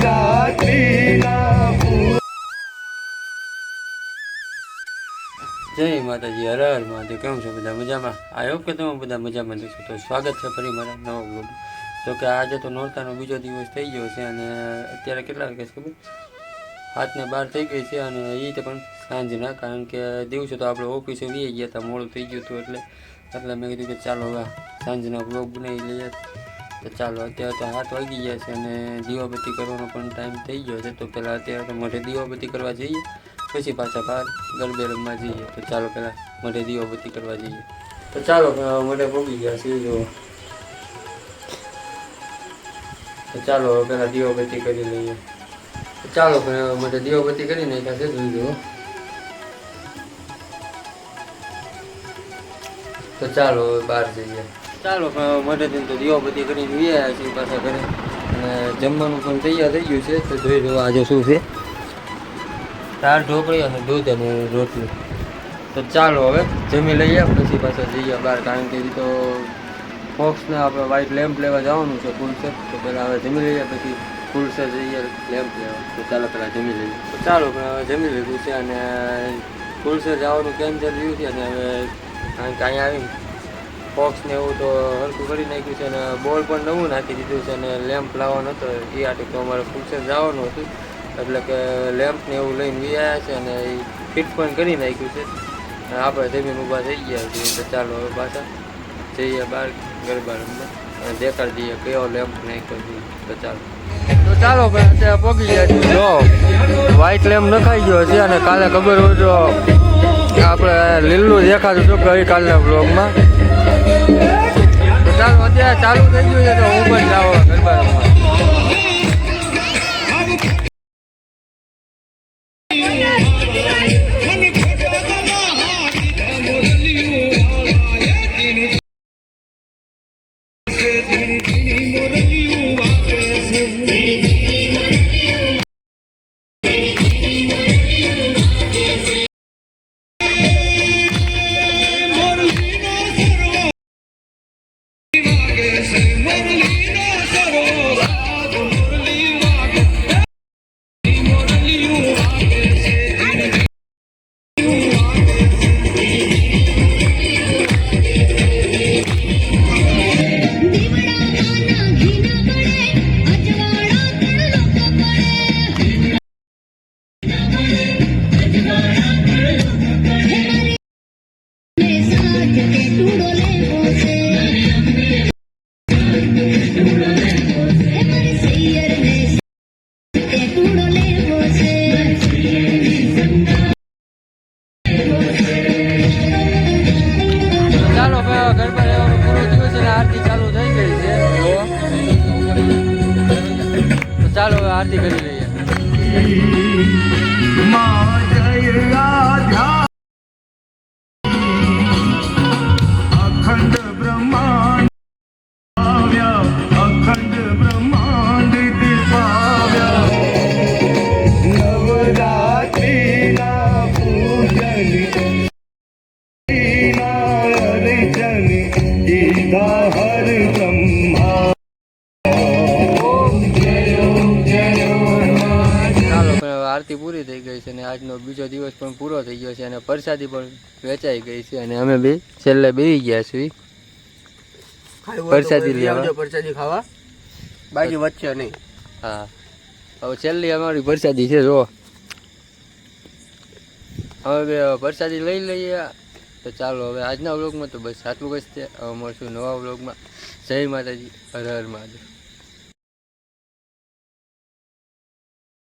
જય માતાજી, હર હર મહાદેવ, કેમ છો બધા મજામાં? આઈ હોપ કે તમે બધા મજામાં જશો તો સ્વાગત છે ફરી મારા નવા બ્લોગ તો કે આજે તો નોરતાનો બીજો દિવસ થઈ ગયો છે અને અત્યારે કેટલા વાગે છે ખબર? હાથને બહાર થઈ ગઈ છે અને એ તો પણ સાંજના કારણ કે દિવસે તો આપણે ઓફિસે વી ગયા હતા, મોડું થઈ ગયું હતું એટલે એટલે મેં કીધું કે ચાલો હવે સાંજના બ્લોગ બનાવી લઈએ. તો ચાલો, અત્યારે તો હાથ વાગી ગયા છે અને દીવાબત્તી કરવાનો પણ ટાઈમ થઈ ગયો છે. તો પહેલાં અત્યારે તો મોઢે દીવાબત્તી કરવા જઈએ, પછી પાછા બહાર ગરબે રમવા જઈએ. તો ચાલો પહેલાં મોઢે દીવાબત્તી કરવા જઈએ. તો ચાલો મોઢે ભોગી ગયા છે જો. તો ચાલો, હવે પહેલાં દીવાબત્તી કરી લઈએ. ચાલો મોઢે દીવાબત્તી કરી નાખ્યા છે, જોઈ જુઓ તો ચાલો બહાર જઈએ. ચાલો મદદ તો બધી કરીને વ્યાયા છીએ પાછા ઘરે. અને જમવાનું પણ તૈયાર થઈ ગયું છે, તો જોઈ લો આજે શું છે. ચાર ઢોકળી અને દૂધ અને રોટલી. તો ચાલો હવે જમી લઈએ, પછી પાછા જઈએ બહાર, કારણ કે તો ફોક્સને આપણે વ્હાઈટ લેમ્પ લેવા જવાનું છે ફૂલસર તો પહેલાં હવે જમી લઈએ, પછી ફૂલસર જઈએ લેમ્પ લેવા. તો ચાલો પહેલાં જમી લઈએ. તો ચાલો, પણ હવે જમી લીધું છે અને ફૂલસર જવાનું કેન્સલ થયું છે અને હવે કારણ કે અહીંયા આવીને ફોક્સ ને એવું તો હરખું કરી નાખ્યું છે અને બોલ પણ નવું નાખી દીધું છે અને લેમ્પ લાવવાનો હતો. એ આટલું તો અમારે ફંક્શન જવાનું હતું. એટલે કે લેમ્પ ને એવું લઈને વી આવ્યા છે અને એ ફિટ પણ કરી નાખ્યું છે. આપણે જમીન ઊભા થઈ ગયા છીએ ચાલો હવે પાછા જઈએ બહાર ગરબા રમવા. અને દેખાડી દઈએ કયો લેમ્પ નાખ્યો છે. તો ચાલો. તો ચાલો ભાઈ, અત્યારે પગી ગયા છીએ જો. વ્હાઈટ લેમ્પ નખાઈ ગયો છે અને કાલે ખબર હોય તો આપણે લીલું દેખાતું હતું ગઈકાલના બ્લોગમાં ચાલો થઈ ગયું છે તો હું પણ જાઉં ગરબા આરતી કરી લઈએ. અખંડ પૂરી થઈ ગઈ છે અને આજનો બીજો દિવસ પણ પૂરો થઈ ગયો છે અને પ્રસાદી પણ વેચાઈ ગઈ છે અને અમે બે છેલ્લે બેસી ગયા છીએ. પ્રસાદી લેવા. પ્રસાદી ખાવા. બાકી વચ્ચે નહીં. હા. હવે છેલ્લી અમારી પ્રસાદી છે જો હવે પ્રસાદી લઈ લઈએ. તો ચાલો હવે આજના વ્લોગમાં તો બસ આટલું જ છે. હવે મળશું નવા વ્લોગમાં. જય માતાજી. હર હર મહાદેવ.